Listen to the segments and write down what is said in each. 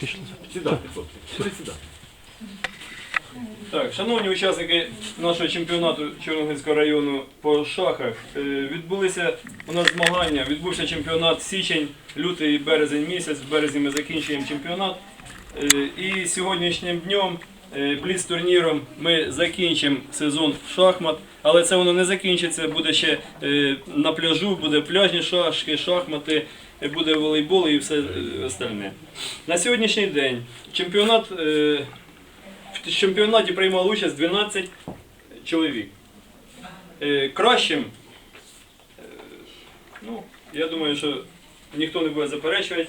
Пішли. Хлопці. Сідайте. Так, шановні учасники нашого чемпіонату Чорногинського району по шахах, е, відбулися у нас змагання. Відбувся чемпіонат січень, лютий, березень місяць. В березні ми закінчуємо чемпіонат. Е, І сьогоднішнім днем е, бліц турніром ми закінчимо сезон шахмат, але це воно не закінчиться. Буде ще е, на пляжу, буде пляжні шашки, шахмати, е, буде волейбол і все е, остальне. На сьогоднішній день чемпіонат. е, в чемпіонаті приймало участь 12 чоловік. Е, Кращим, ну, я думаю, що ніхто не буде заперечувати,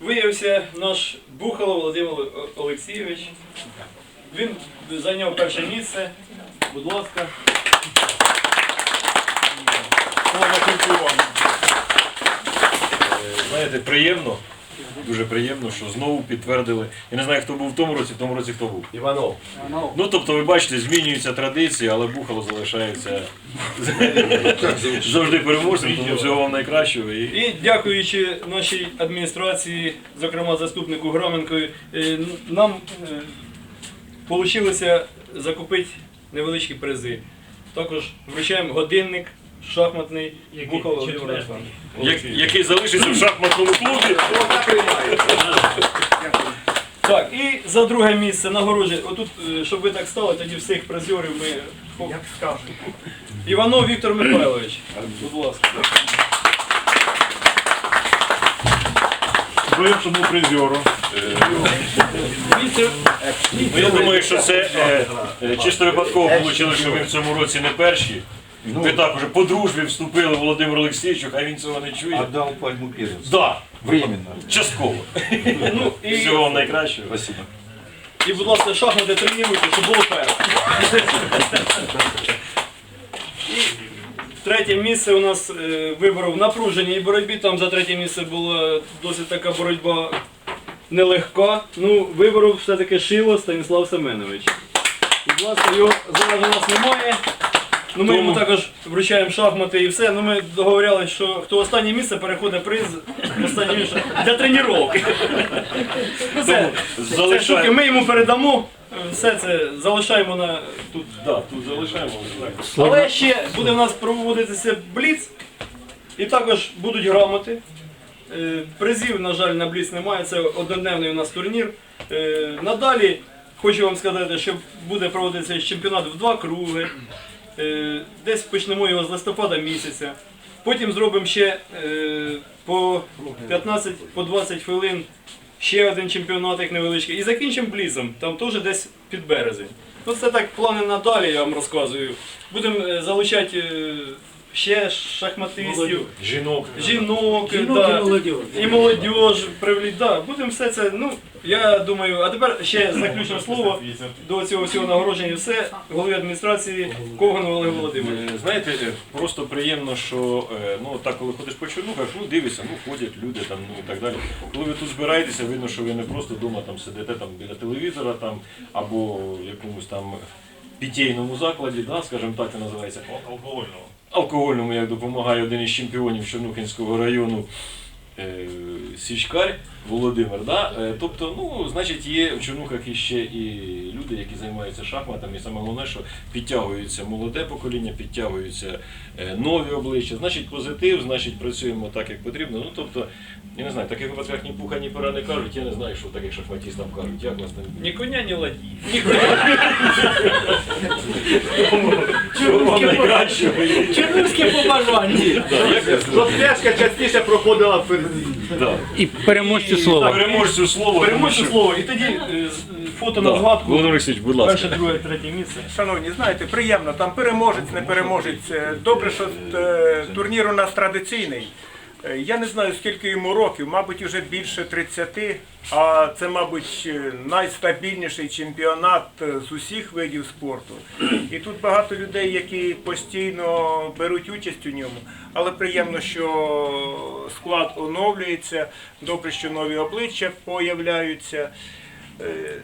виявився наш Бухало Володимир Олексійович. Він зайняв перше місце. Будь ласка. Слава. Знаєте, приємно, дуже приємно, що знову підтвердили. Я не знаю, хто був в тому році, в тому році хто був. Іванов. Ну тобто, ви бачите, змінюються традиції, але Бухало залишається завжди переможцем, тому всього вам найкращого. І І дякуючи нашій адміністрації, зокрема заступнику Граменко, е, нам вийшло закупити невеличкі призи. Також вручаємо годинник шахматний Бухало Володимир Олександрович. як, який залишиться в шахматному клубі. Так, і за друге місце нагородження. Отут, е, щоб ви так стали, тоді всіх призерів ми. Як скажемо. Іванов Віктор Михайлович. Будь ласка. Першому призеру. Віктор, Ну, я думаю, що це е, е, чисто випадково вийшло, що ви в цьому році не перші. Ви так уже по дружбі вступили Володимир Олексійовичу, хай він цього не чує. Отдал пальму первенства. Да, Временно. частково. ну, і, Всього вам найкращого. Спасибо. і, будь ласка, шахмати тренуйте, щоб було перше. І третє місце у нас е, виборов в напруженій боротьбі. Там за третє місце була досить така боротьба нелегка. Ну, виборов все-таки Шило Станіслав Семенович. Будь ласка, його зараз у нас немає. Ну, ми йому також вручаємо шахмати і все. Ну, ми договорилися, що хто останнє місце переходить приз останнє місце для тренування. Ну, це, це Залишаємо. штуки ми йому передамо. Все це залишаємо на тут. Да, тут залишаємо. так. Але ще буде в нас проводитися бліц, і також будуть грамоти. Е, Призів, на жаль, на бліц немає, це однодневний у нас турнір. Е, Надалі хочу вам сказати, що буде проводитися чемпіонат в два круги. Е, Десь почнемо його з листопада місяця. Потім зробимо ще е, по 15 по 20 хвилин ще один чемпіонатик невеличкий. І закінчимо блізом, там теж десь під березень. Ну це так плани надалі, я вам розказую. Будемо е, залучати ще шахматистів, Жінок. жінок, да, і молодіж привліть. Да, будемо все це. Ну, я думаю, а тепер ще заключне слово до цього всього нагородження. Все, голові адміністрації Когану Олег Володимирович. Е, Знаєте, е, просто приємно, що е, ну так, коли ходиш по Чорнухах, ну дивишся, ну ходять люди там, ну і так далі. Коли ви тут збираєтеся, видно, що ви не просто вдома там сидите там біля телевізора там або в якомусь там питейному закладі, да, скажімо так, це називається Алкогольного. Алкогольному, як допомагає один із чемпіонів Чорнухинського району. Е, Січкар Володимир, да? Е, тобто, ну, значить, є в Чорнухах іще і люди, які займаються шахматами, і саме головне, що підтягується молоде покоління, підтягуються е, нові обличчя, значить позитив, значить працюємо так, як потрібно. Ну, тобто, я не знаю, в таких випадках ні пуха, ні пера не кажуть, я не знаю, що таких шахматістам кажуть. Як вас там? Ні коня, ні ладі. Вам найкращого? Чернівське побажання. Пляшка частіше проходила в да. І переможцю слова. Переможцю слово. Переможцю слово. І тоді е, фото на Да. згадку. Володимир Олексійович, будь ласка. Перше, друге, третє місце. Шановні, знаєте, приємно, там переможець, не переможець. Е, Добре, що е, турнір у нас традиційний. Е, Я не знаю, скільки йому років, мабуть, вже більше 30, а це, мабуть, е, найстабільніший чемпіонат е, з усіх видів спорту. І тут багато людей, які постійно беруть участь у ньому. Але приємно, що склад оновлюється, добре, що нові обличчя появляються.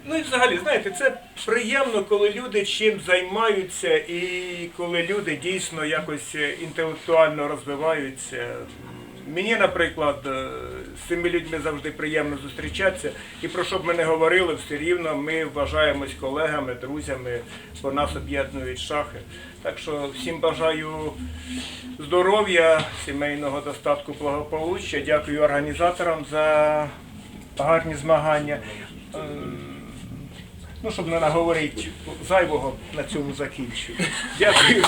Ну і взагалі, знаєте, це приємно, коли люди чим займаються і коли люди дійсно якось інтелектуально розвиваються. Мені, наприклад, е, з цими людьми завжди приємно зустрічатися. І про що б ми не говорили, все рівно ми вважаємось колегами, друзями, бо нас об'єднують шахи. Так що всім бажаю здоров'я, сімейного достатку, благополуччя. Дякую організаторам за гарні змагання. Ем, Ну, щоб не наговорити зайвого, на цьому закінчу. Дякую.